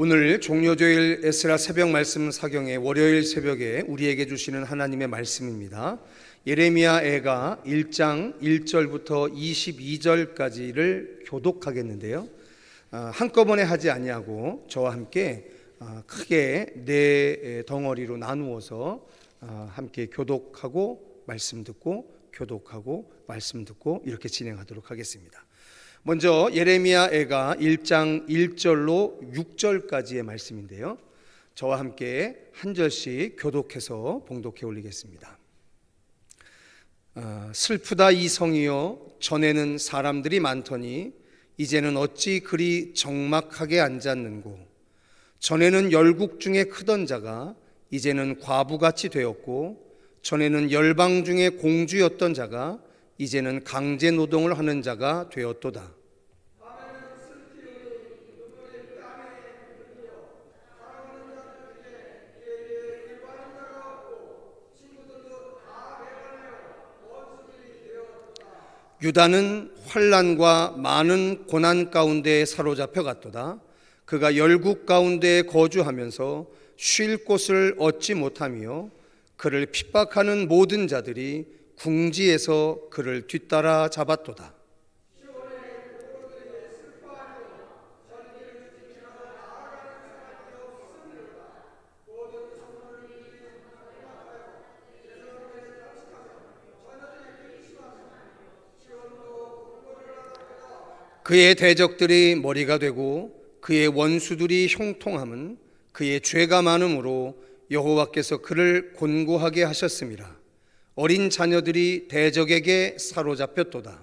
오늘 종료조일 에스라 새벽 말씀 사경의 월요일 새벽에 우리에게 주시는 하나님의 말씀입니다. 예레미야 애가 1장 1절부터 22절까지를 교독하겠는데요. 아, 한꺼번에 하지 아니하고 저와 함께 아, 크게 네 덩어리로 나누어서 아, 함께 교독하고 말씀 듣고 교독하고 말씀 듣고 이렇게 진행하도록 하겠습니다. 먼저 예레미야 애가 1장 1절로 6절까지의 말씀인데요. 저와 함께 한 절씩 교독해서 봉독해 올리겠습니다. 아, 슬프다 이 성이여 전에는 사람들이 많더니 이제는 어찌 그리 적막하게 앉았는고 전에는 열국 중에 크던 자가 이제는 과부같이 되었고 전에는 열방 중에 공주였던 자가 이제는 강제 노동을 하는 자가 되었도다. 유다는 환란과 많은 고난 가운데 사로잡혀 갔도다. 그가 열국 가운데 거주하면서 쉴 곳을 얻지 못하며 그를 핍박하는 모든 자들이 궁지에서 그를 뒤따라 잡았도다. 그의 대적들이 머리가 되고 그의 원수들이 형통함은 그의 죄가 많음으로 여호와께서 그를 곤고하게 하셨습니다. 어린 자녀들이 대적에게 사로잡혔도다.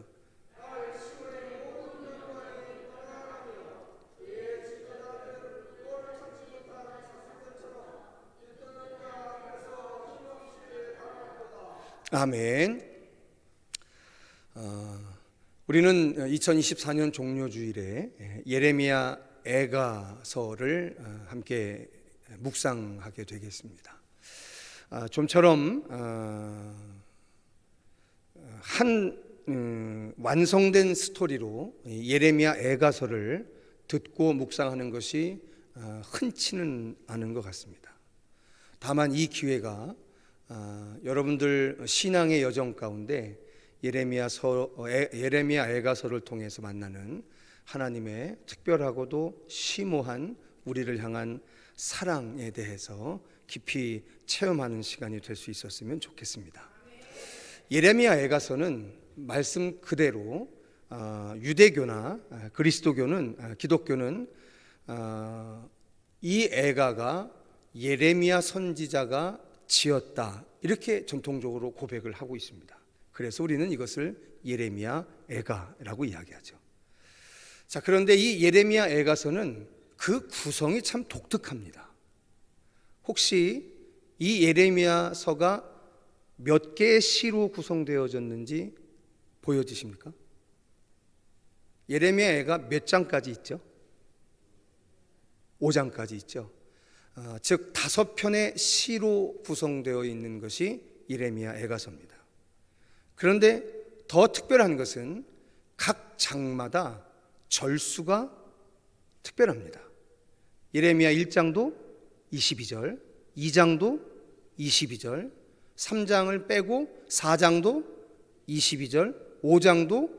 아멘. 어, 우리는 2024년 종료 주일에 예레미야 애가서를 어, 함께 묵상하게 되겠습니다. 아, 좀처럼 어, 한 음, 완성된 스토리로 예레미야 애가서를 듣고 묵상하는 것이 어, 흔치는 않은 것 같습니다. 다만 이 기회가 여러분들 신앙의 여정 가운데 예레미야 서 예레미야 애가서를 통해서 만나는 하나님의 특별하고도 심오한 우리를 향한 사랑에 대해서 깊이 체험하는 시간이 될 수 있었으면 좋겠습니다. 예레미야 애가서는 말씀 그대로 유대교나 그리스도교는 기독교는 이 애가가 예레미야 선지자가 지었다 이렇게 전통적으로 고백을 하고 있습니다. 그래서 우리는 이것을 예레미야 애가라고 이야기하죠. 자, 그런데 이 예레미야 애가서는 그 구성이 참 독특합니다. 혹시 이 예레미야서가 몇 개의 시로 구성되어졌는지 보여지십니까? 예레미야 애가 몇 장까지 있죠? 5장까지 있죠. 어, 즉 다섯 편의 시로 구성되어 있는 것이 예레미야 애가서입니다. 그런데 더 특별한 것은 각 장마다 절수가 특별합니다. 예레미야 1장도 22절, 2장도 22절, 3장을 빼고 4장도 22절, 5장도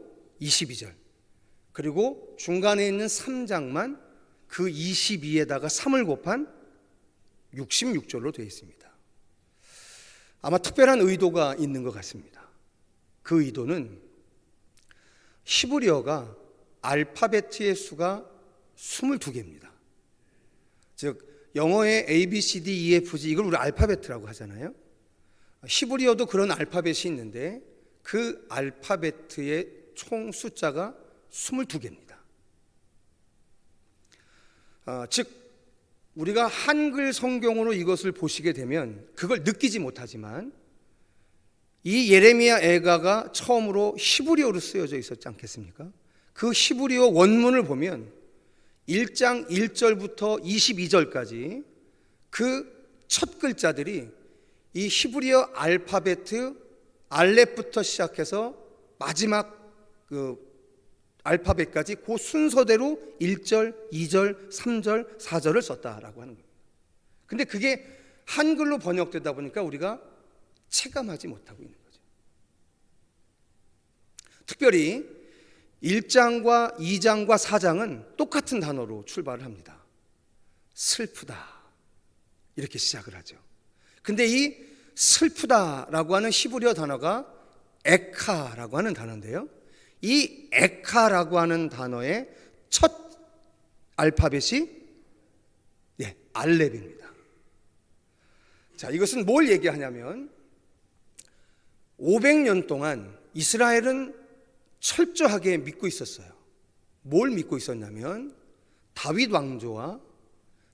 22절. 그리고 중간에 있는 3장만 그 22에다가 3을 곱한 66절로 되어 있습니다. 아마 특별한 의도가 있는 것 같습니다. 그 의도는 히브리어가 알파베트의 수가 22개입니다. 즉 영어의 A, B, C, D, E, F, G 이걸 우리 알파베트라고 하잖아요. 히브리어도 그런 알파벳이 있는데 그 알파베트의 총 숫자가 22개입니다. 어, 즉 우리가 한글 성경으로 이것을 보시게 되면 그걸 느끼지 못하지만 이 예레미야 애가가 처음으로 히브리어로 쓰여져 있었지 않겠습니까? 그 히브리어 원문을 보면 1장 1절부터 22절까지 그 첫 글자들이 이 히브리어 알파베트 알렙부터 시작해서 마지막 그 알파벳까지 그 순서대로 1절, 2절, 3절, 4절을 썼다라고 하는 겁니다. 근데 그게 한글로 번역되다 보니까 우리가 체감하지 못하고 있는 거죠. 특별히 1장과 2장과 4장은 똑같은 단어로 출발을 합니다. 슬프다. 이렇게 시작을 하죠. 근데 이 슬프다라고 하는 히브리어 단어가 에카라고 하는 단어인데요. 이 에카라고 하는 단어의 첫 알파벳이 예, 알렙입니다. 자, 이것은 뭘 얘기하냐면 500년 동안 이스라엘은 철저하게 믿고 있었어요. 뭘 믿고 있었냐면 다윗 왕조와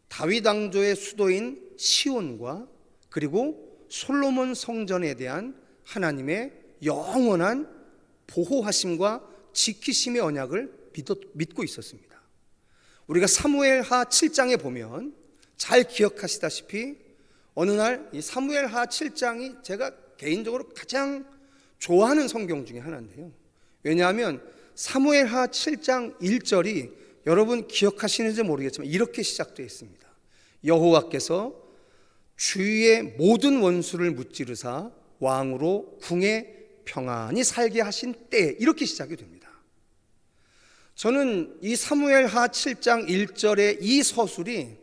다윗 왕조의 수도인 시온과 그리고 솔로몬 성전에 대한 하나님의 영원한 보호하심과 지키심의 언약을 믿고 있었습니다. 우리가 사무엘하 7장에 보면 잘 기억하시다시피 어느 날 이 사무엘하 7장이 제가 개인적으로 가장 좋아하는 성경 중에 하나인데요. 왜냐하면 사무엘하 7장 1절이 여러분 기억하시는지 모르겠지만 이렇게 시작되어 있습니다. 여호와께서 주위의 모든 원수를 무찌르사 왕으로 궁에 평안히 살게 하신 때 이렇게 시작이 됩니다. 저는 이 사무엘하 7장 1절의 이 서술이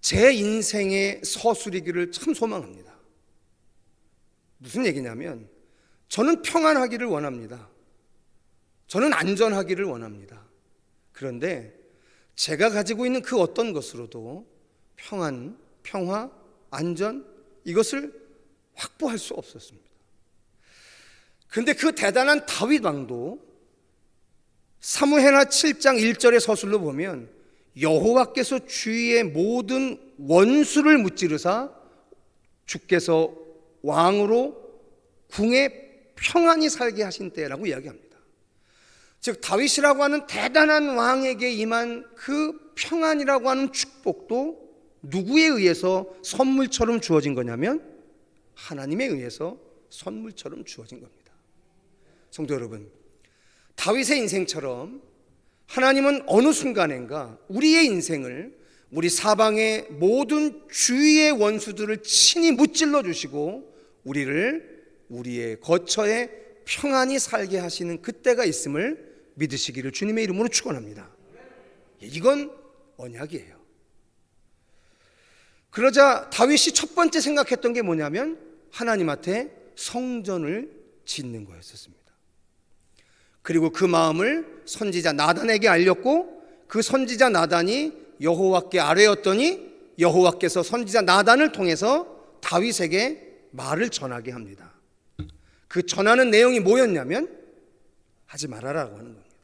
제 인생의 서술이기를 참 소망합니다. 무슨 얘기냐면 저는 평안하기를 원합니다. 저는 안전하기를 원합니다. 그런데 제가 가지고 있는 그 어떤 것으로도 평안, 평화, 안전 이것을 확보할 수 없었습니다. 근데 그 대단한 다윗 왕도 사무해나 7장 1절의 서술로 보면 여호와께서 주위의 모든 원수를 무찌르사 주께서 왕으로 궁에 평안히 살게 하신 때라고 이야기합니다. 즉 다윗이라고 하는 대단한 왕에게 임한 그 평안이라고 하는 축복도 누구에 의해서 선물처럼 주어진 거냐면 하나님에 의해서 선물처럼 주어진 겁니다. 성도 여러분, 다윗의 인생처럼 하나님은 어느 순간인가 우리의 인생을 우리 사방의 모든 주위의 원수들을 친히 무찔러 주시고 우리를 우리의 거처에 평안히 살게 하시는 그때가 있음을 믿으시기를 주님의 이름으로 축원합니다. 이건 언약이에요. 그러자 다윗이 첫 번째 생각했던 게 뭐냐면 하나님한테 성전을 짓는 거였었습니다. 그리고 그 마음을 선지자 나단에게 알렸고 그 선지자 나단이 여호와께 아뢰었더니 여호와께서 선지자 나단을 통해서 다윗에게 말을 전하게 합니다. 그 전하는 내용이 뭐였냐면 하지 말아라고 하는 겁니다.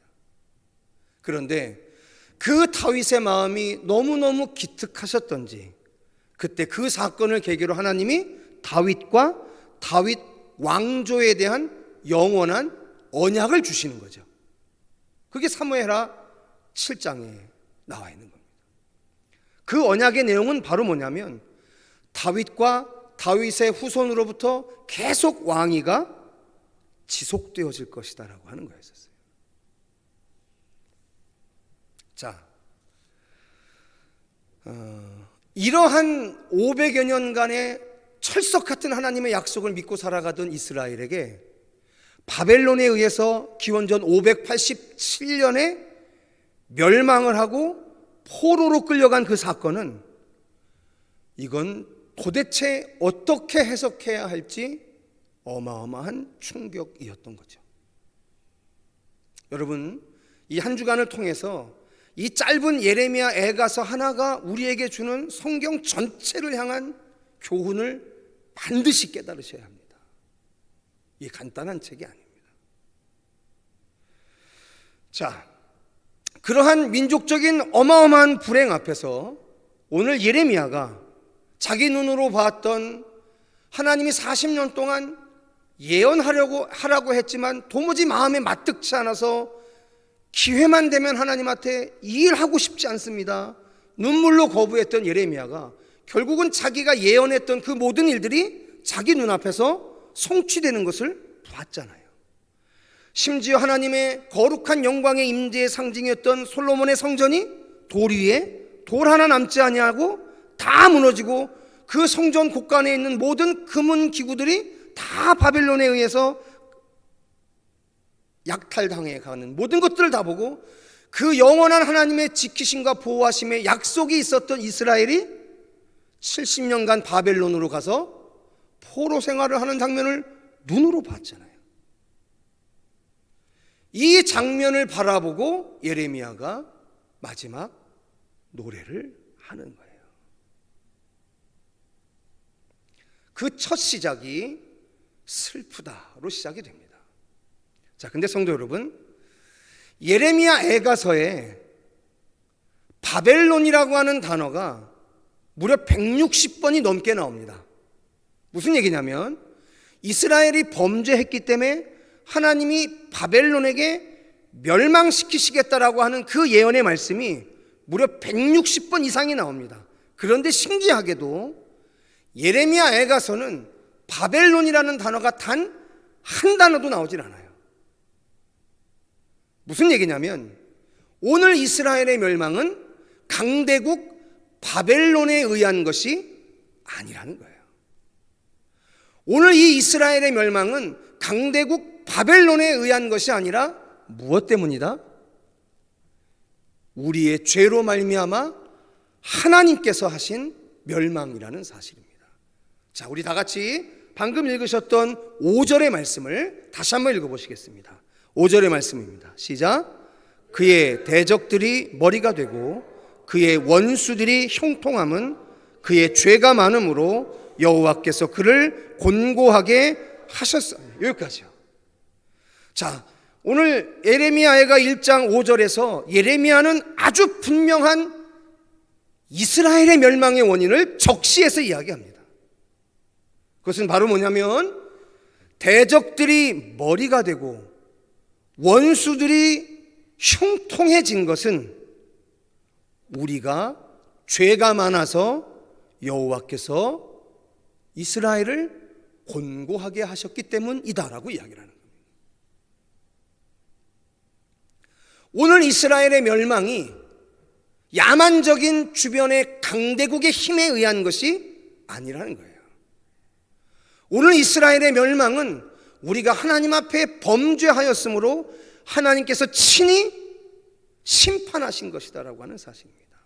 그런데 그 다윗의 마음이 너무너무 기특하셨던지 그때 그 사건을 계기로 하나님이 다윗과 다윗 왕조에 대한 영원한 언약을 주시는 거죠. 그게 사무엘하 7장에 나와 있는 겁니다. 그 언약의 내용은 바로 뭐냐면 다윗과 다윗의 후손으로부터 계속 왕위가 지속되어질 것이다라고 하는 거였었어요. 자, 어, 이러한 500여 년간의 철석 같은 하나님의 약속을 믿고 살아가던 이스라엘에게 바벨론에 의해서 기원전 587년에 멸망을 하고 포로로 끌려간 그 사건은 이건 도대체 어떻게 해석해야 할지 어마어마한 충격이었던 거죠. 여러분, 이 한 주간을 통해서 이 짧은 예레미야 애가서 하나가 우리에게 주는 성경 전체를 향한 교훈을 반드시 깨달으셔야 합니다. 이 간단한 책이 아닙니다. 자, 그러한 민족적인 어마어마한 불행 앞에서 오늘 예레미야가 자기 눈으로 봤던 하나님이 40년 동안 예언하려고 하라고 했지만 도무지 마음에 맞득치 않아서 기회만 되면 하나님한테 일하고 싶지 않습니다. 눈물로 거부했던 예레미야가 결국은 자기가 예언했던 그 모든 일들이 자기 눈앞에서 성취되는 것을 봤잖아요. 심지어 하나님의 거룩한 영광의 임재의 상징이었던 솔로몬의 성전이 돌 위에 돌 하나 남지 아니하고 다 무너지고 그 성전 곳간에 있는 모든 금은 기구들이 다 바벨론에 의해서 약탈당해 가는 모든 것들을 다 보고 그 영원한 하나님의 지키심과 보호하심의 약속이 있었던 이스라엘이 70년간 바벨론으로 가서 포로 생활을 하는 장면을 눈으로 봤잖아요. 이 장면을 바라보고 예레미야가 마지막 노래를 하는 거예요. 그 첫 시작이 슬프다로 시작이 됩니다. 자, 근데 성도 여러분, 예레미야 애가서에 바벨론이라고 하는 단어가 무려 160번이 넘게 나옵니다. 무슨 얘기냐면 이스라엘이 범죄했기 때문에 하나님이 바벨론에게 멸망시키시겠다라고 하는 그 예언의 말씀이 무려 160번 이상이 나옵니다. 그런데 신기하게도 예레미야 애가서는 바벨론이라는 단어가 단 한 단어도 나오질 않아요. 무슨 얘기냐면 오늘 이스라엘의 멸망은 강대국 바벨론에 의한 것이 아니라는 거예요. 오늘 이 이스라엘의 멸망은 강대국 바벨론에 의한 것이 아니라 무엇 때문이다? 우리의 죄로 말미암아 하나님께서 하신 멸망이라는 사실입니다. 자, 우리 다 같이 방금 읽으셨던 5절의 말씀을 다시 한번 읽어 보시겠습니다. 5절의 말씀입니다. 시작. 그의 대적들이 머리가 되고 그의 원수들이 형통함은 그의 죄가 많음으로 여호와께서 그를 곤고하게 하셨어요. 여기까지요. 자, 오늘 예레미야가 1장 5절에서 예레미야는 아주 분명한 이스라엘의 멸망의 원인을 적시해서 이야기합니다. 그것은 바로 뭐냐면 대적들이 머리가 되고 원수들이 형통해진 것은 우리가 죄가 많아서 여호와께서 이스라엘을 곤고하게 하셨기 때문이다라고 이야기를 하는 겁니다. 오늘 이스라엘의 멸망이 야만적인 주변의 강대국의 힘에 의한 것이 아니라는 거예요. 오늘 이스라엘의 멸망은 우리가 하나님 앞에 범죄하였으므로 하나님께서 친히 심판하신 것이다라고 하는 사실입니다.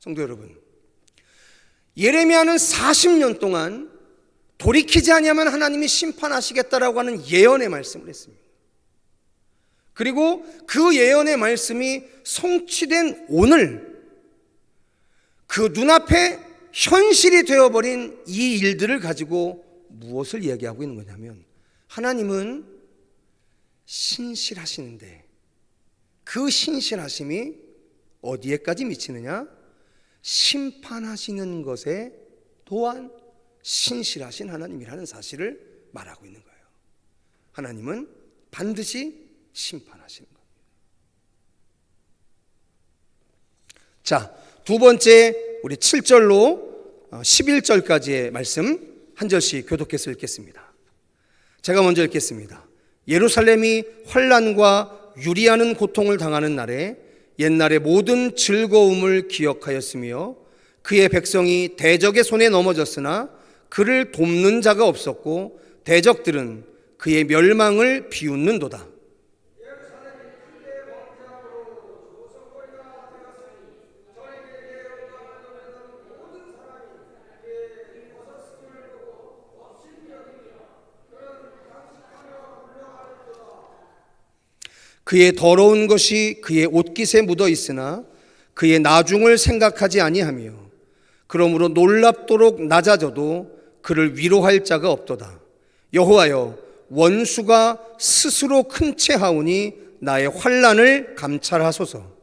성도 여러분, 예레미야는 40년 동안 돌이키지 아니하면 하나님이 심판하시겠다라고 하는 예언의 말씀을 했습니다. 그리고 그 예언의 말씀이 성취된 오늘 그 눈앞에 현실이 되어버린 이 일들을 가지고 무엇을 이야기하고 있는 거냐면 하나님은 신실하시는데 그 신실하심이 어디에까지 미치느냐? 심판하시는 것에 또한 신실하신 하나님이라는 사실을 말하고 있는 거예요. 하나님은 반드시 심판하시는 겁니다. 자, 두 번째 우리 7절로 11절까지의 말씀 한 절씩 교독해서 읽겠습니다. 제가 먼저 읽겠습니다. 예루살렘이 환란과 유리하는 고통을 당하는 날에 옛날의 모든 즐거움을 기억하였으며 그의 백성이 대적의 손에 넘어졌으나 그를 돕는 자가 없었고 대적들은 그의 멸망을 비웃는도다. 그의 더러운 것이 그의 옷깃에 묻어 있으나 그의 나중을 생각하지 아니하며 그러므로 놀랍도록 낮아져도 그를 위로할 자가 없도다. 여호와여 원수가 스스로 큰 채 하오니 나의 환란을 감찰하소서.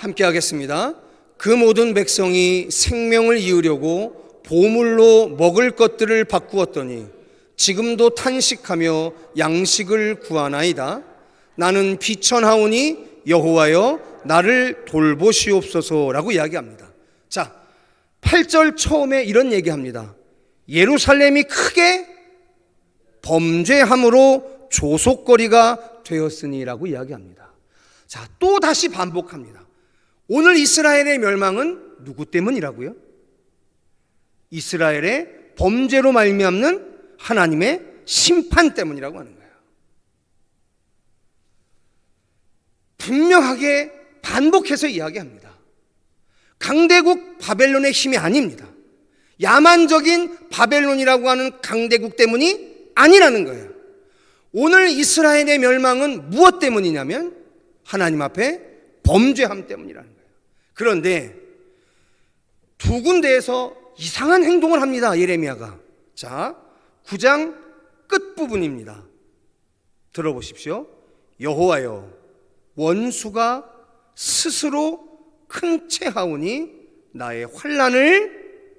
함께 하겠습니다. 그 모든 백성이 생명을 이으려고 보물로 먹을 것들을 바꾸었더니 지금도 탄식하며 양식을 구하나이다. 나는 비천하오니 여호와여 나를 돌보시옵소서라고 이야기합니다. 자, 8절 처음에 이런 얘기합니다. 예루살렘이 크게 범죄함으로 조속거리가 되었으니라고 이야기합니다. 자, 또 다시 반복합니다. 오늘 이스라엘의 멸망은 누구 때문이라고요? 이스라엘의 범죄로 말미암는 하나님의 심판 때문이라고 하는 거예요. 분명하게 반복해서 이야기합니다. 강대국 바벨론의 힘이 아닙니다. 야만적인 바벨론이라고 하는 강대국 때문이 아니라는 거예요. 오늘 이스라엘의 멸망은 무엇 때문이냐면 하나님 앞에 범죄함 때문이라는 거예요. 그런데 두 군데에서 이상한 행동을 합니다. 예레미야가. 자, 9장 끝부분입니다. 들어보십시오. 여호와여 원수가 스스로 큰 채하오니 나의 환란을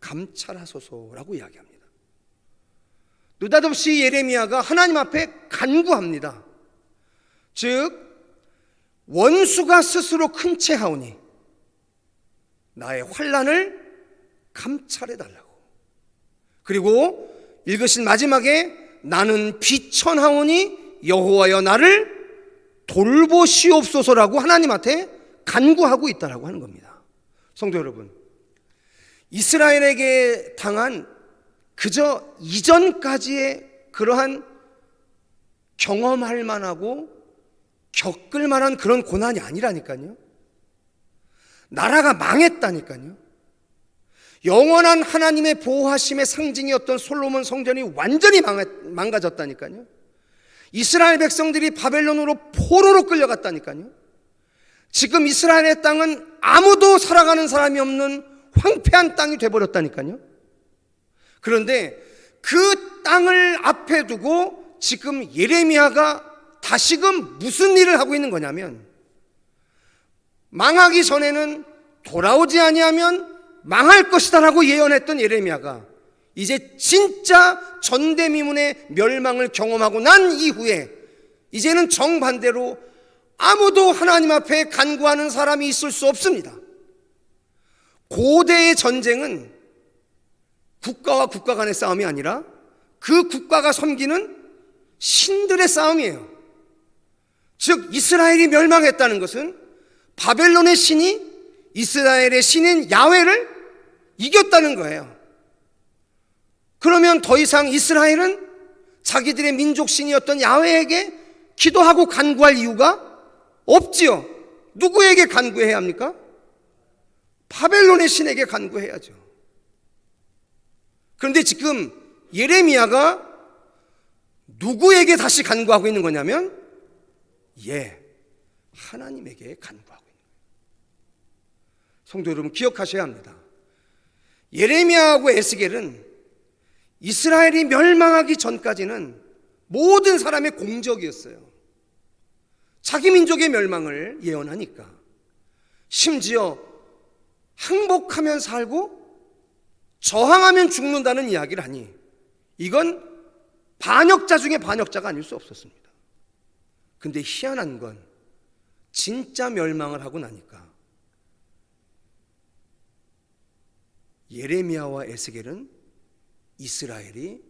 감찰하소서라고 이야기합니다. 느닷없이 예레미야가 하나님 앞에 간구합니다. 즉 원수가 스스로 큰 채하오니 나의 환란을 감찰해 달라고. 그리고 읽으신 마지막에 나는 비천하오니 여호와여 나를 돌보시옵소서라고 하나님한테 간구하고 있다라고 하는 겁니다. 성도 여러분, 이스라엘에게 당한 그저 이전까지의 그러한 경험할 만하고 겪을 만한 그런 고난이 아니라니까요. 나라가 망했다니까요. 영원한 하나님의 보호하심의 상징이었던 솔로몬 성전이 완전히 망가졌다니까요. 이스라엘 백성들이 바벨론으로 포로로 끌려갔다니까요. 지금 이스라엘의 땅은 아무도 살아가는 사람이 없는 황폐한 땅이 돼버렸다니까요. 그런데 그 땅을 앞에 두고 지금 예레미야가 다시금 무슨 일을 하고 있는 거냐면 망하기 전에는 돌아오지 아니하면 망할 것이다라고 예언했던 예레미야가 이제 진짜 전대미문의 멸망을 경험하고 난 이후에 이제는 정반대로 아무도 하나님 앞에 간구하는 사람이 있을 수 없습니다. 고대의 전쟁은 국가와 국가 간의 싸움이 아니라 그 국가가 섬기는 신들의 싸움이에요. 즉, 이스라엘이 멸망했다는 것은 바벨론의 신이 이스라엘의 신인 야훼를 이겼다는 거예요. 그러면 더 이상 이스라엘은 자기들의 민족 신이었던 야훼에게 기도하고 간구할 이유가 없지요. 누구에게 간구해야 합니까? 바벨론의 신에게 간구해야죠. 그런데 지금 예레미야가 누구에게 다시 간구하고 있는 거냐면 예, 하나님에게 간구하고. 성도 여러분 기억하셔야 합니다. 예레미야하고 에스겔은 이스라엘이 멸망하기 전까지는 모든 사람의 공적이었어요. 자기 민족의 멸망을 예언하니까. 심지어 항복하면 살고 저항하면 죽는다는 이야기를 하니 이건 반역자 중에 반역자가 아닐 수 없었습니다. 근데 희한한 건 진짜 멸망을 하고 나니까 예레미야와 에스겔은 이스라엘이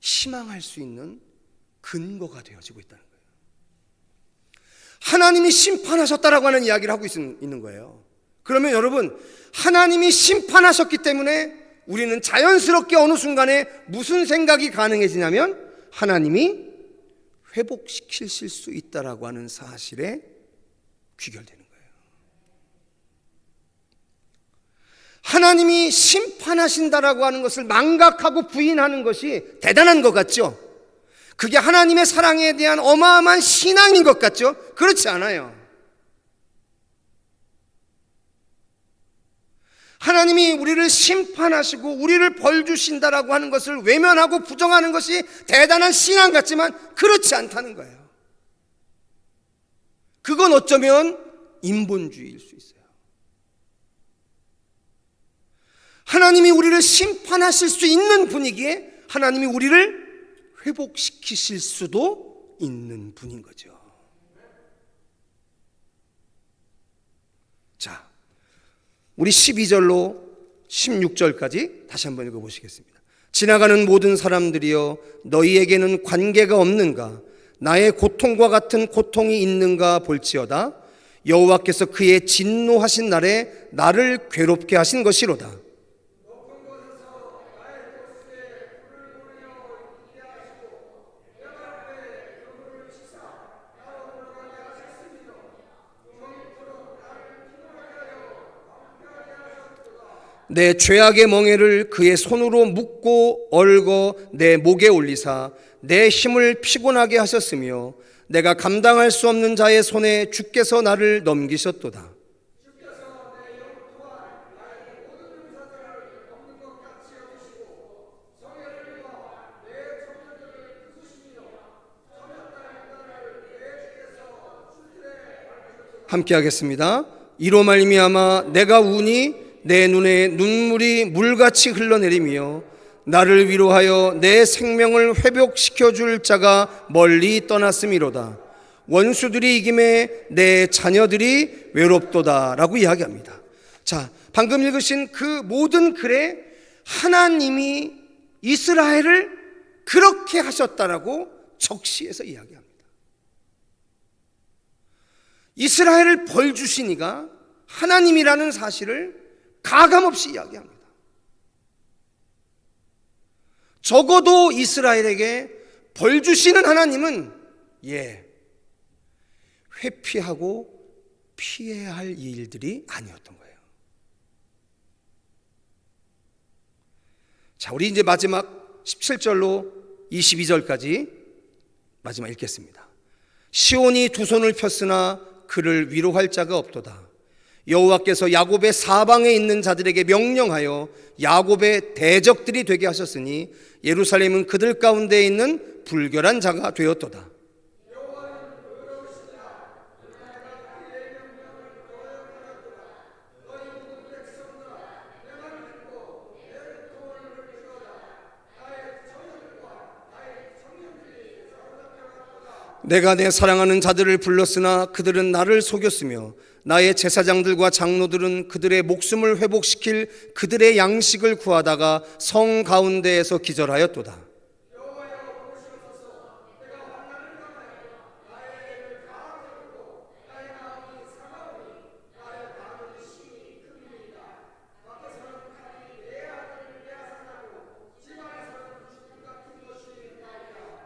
희망할 수 있는 근거가 되어지고 있다는 거예요. 하나님이 심판하셨다라고 하는 이야기를 하고 있는 거예요. 그러면 여러분, 하나님이 심판하셨기 때문에 우리는 자연스럽게 어느 순간에 무슨 생각이 가능해지냐면 하나님이 회복시키실 수 있다라고 하는 사실에 귀결되는 거예요. 하나님이 심판하신다라고 하는 것을 망각하고 부인하는 것이 대단한 것 같죠? 그게 하나님의 사랑에 대한 어마어마한 신앙인 것 같죠? 그렇지 않아요. 하나님이 우리를 심판하시고 우리를 벌 주신다라고 하는 것을 외면하고 부정하는 것이 대단한 신앙 같지만 그렇지 않다는 거예요. 그건 어쩌면 인본주의일 수 있어요. 하나님이 우리를 심판하실 수 있는 분위기에 하나님이 우리를 회복시키실 수도 있는 분인 거죠. 자, 우리 12절로 16절까지 다시 한번 읽어보시겠습니다. 지나가는 모든 사람들이여 너희에게는 관계가 없는가? 나의 고통과 같은 고통이 있는가 볼지어다. 여호와께서 그의 진노하신 날에 나를 괴롭게 하신 것이로다. 내 죄악의 멍에를 그의 손으로 묶고 얽어 내 목에 올리사 내 힘을 피곤하게 하셨으며 내가 감당할 수 없는 자의 손에 주께서 나를 넘기셨도다. 함께 하겠습니다. 이로 말미암아 내가 우니 내 눈에 눈물이 물같이 흘러내리며 나를 위로하여 내 생명을 회복시켜 줄 자가 멀리 떠났음이로다. 원수들이 이김에 내 자녀들이 외롭도다라고 이야기합니다. 자, 방금 읽으신 그 모든 글에 하나님이 이스라엘을 그렇게 하셨다라고 적시해서 이야기합니다. 이스라엘을 벌 주시니가 하나님이라는 사실을 가감없이 이야기합니다. 적어도 이스라엘에게 벌 주시는 하나님은 예 회피하고 피해야 할 일들이 아니었던 거예요. 자, 우리 이제 마지막 17절로 22절까지 마지막 읽겠습니다. 시온이 두 손을 폈으나 그를 위로할 자가 없도다. 여호와께서 야곱의 사방에 있는 자들에게 명령하여 야곱의 대적들이 되게 하셨으니 예루살렘은 그들 가운데 있는 불결한 자가 되었도다. 내가 내 사랑하는 자들을 불렀으나 그들은 나를 속였으며 나의 제사장들과 장로들은 그들의 목숨을 회복시킬 그들의 양식을 구하다가 성 가운데에서 기절하였도다.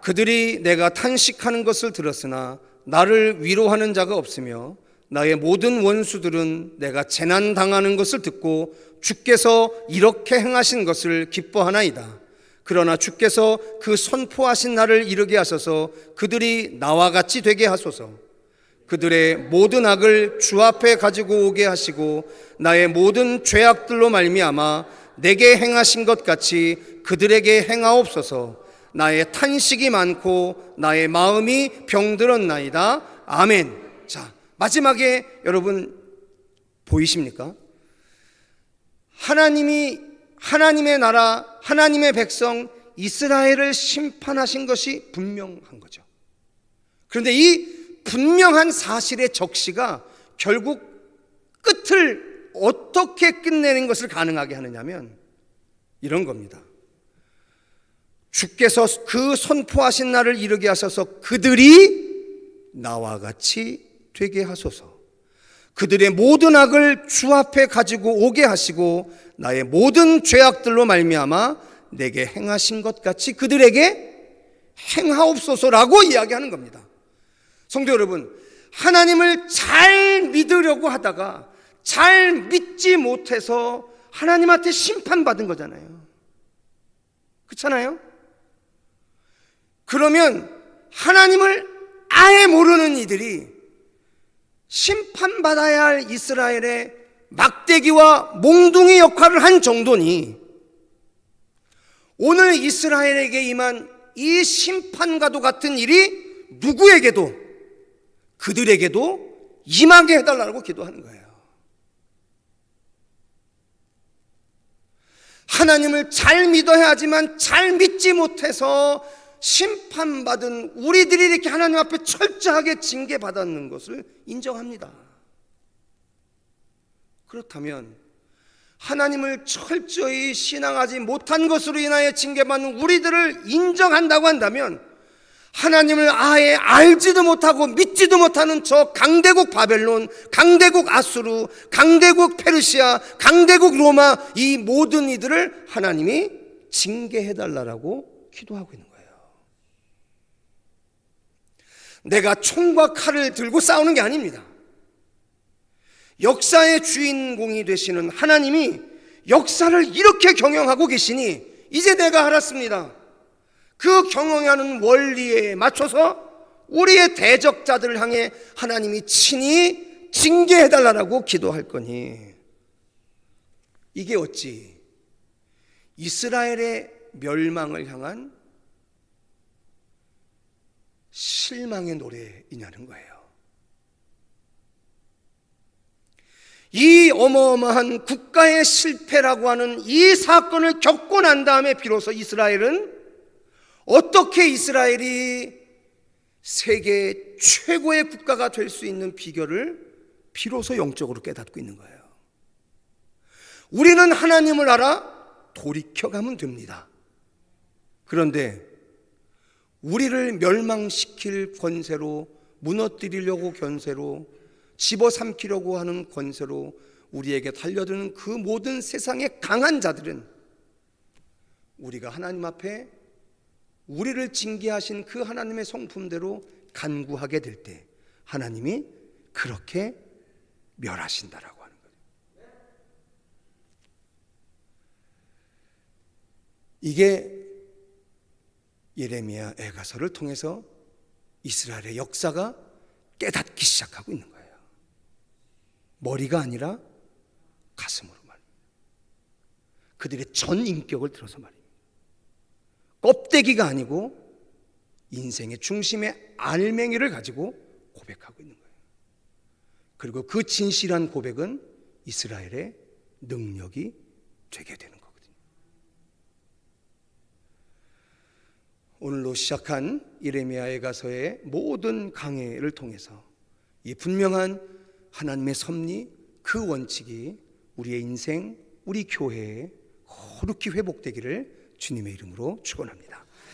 그들이 내가 탄식하는 것을 들었으나 나를 위로하는 자가 없으며 나의 모든 원수들은 내가 재난 당하는 것을 듣고 주께서 이렇게 행하신 것을 기뻐하나이다. 그러나 주께서 그 선포하신 날을 이르게 하소서 그들이 나와 같이 되게 하소서. 그들의 모든 악을 주 앞에 가지고 오게 하시고 나의 모든 죄악들로 말미암아 내게 행하신 것 같이 그들에게 행하옵소서. 나의 탄식이 많고 나의 마음이 병들었나이다. 아멘. 자, 마지막에 여러분 보이십니까? 하나님이 하나님의 나라, 하나님의 백성 이스라엘을 심판하신 것이 분명한 거죠. 그런데 이 분명한 사실의 적시가 결국 끝을 어떻게 끝내는 것을 가능하게 하느냐면 이런 겁니다. 주께서 그 선포하신 날을 이르게 하셔서 그들이 나와 같이 되게 하소서. 그들의 모든 악을 주 앞에 가지고 오게 하시고 나의 모든 죄악들로 말미암아 내게 행하신 것 같이 그들에게 행하옵소서라고 이야기하는 겁니다. 성도 여러분, 하나님을 잘 믿으려고 하다가 잘 믿지 못해서 하나님한테 심판받은 거잖아요. 그렇잖아요? 그러면 하나님을 아예 모르는 이들이 심판받아야 할 이스라엘의 막대기와 몽둥이 역할을 한 정도니 오늘 이스라엘에게 임한 이 심판과도 같은 일이 누구에게도 그들에게도 임하게 해달라고 기도하는 거예요. 하나님을 잘 믿어야 하지만 잘 믿지 못해서 심판받은 우리들이 이렇게 하나님 앞에 철저하게 징계받았는 것을 인정합니다. 그렇다면 하나님을 철저히 신앙하지 못한 것으로 인하여 징계받는 우리들을 인정한다고 한다면 하나님을 아예 알지도 못하고 믿지도 못하는 저 강대국 바벨론, 강대국 아수르, 강대국 페르시아, 강대국 로마 이 모든 이들을 하나님이 징계해 달라라고 기도하고 있는 거예요. 내가 총과 칼을 들고 싸우는 게 아닙니다. 역사의 주인공이 되시는 하나님이 역사를 이렇게 경영하고 계시니 이제 내가 알았습니다. 그 경영하는 원리에 맞춰서 우리의 대적자들을 향해 하나님이 친히 징계해 달라고 기도할 거니 이게 어찌 이스라엘의 멸망을 향한 실망의 노래이냐는 거예요. 이 어마어마한 국가의 실패라고 하는 이 사건을 겪고 난 다음에 비로소 이스라엘은 어떻게 이스라엘이 세계 최고의 국가가 될 수 있는 비결을 비로소 영적으로 깨닫고 있는 거예요. 우리는 하나님을 알아 돌이켜가면 됩니다. 그런데 우리를 멸망시킬 권세로 무너뜨리려고 권세로 집어삼키려고 하는 권세로 우리에게 달려드는 그 모든 세상의 강한 자들은 우리가 하나님 앞에 우리를 징계하신 그 하나님의 성품대로 간구하게 될 때 하나님이 그렇게 멸하신다라고 하는 거예요. 이게 예레미야 애가서를 통해서 이스라엘의 역사가 깨닫기 시작하고 있는 거예요. 머리가 아니라 가슴으로 말입니다. 그들의 전 인격을 들어서 말입니다. 껍데기가 아니고 인생의 중심의 알맹이를 가지고 고백하고 있는 거예요. 그리고 그 진실한 고백은 이스라엘의 능력이 되게 되는 거거든요. 오늘로 시작한 이레미야에 가서의 모든 강해를 통해서 이 분명한 하나님의 섭리 그 원칙이 우리의 인생, 우리 교회에 거룩히 회복되기를 주님의 이름으로 축원합니다.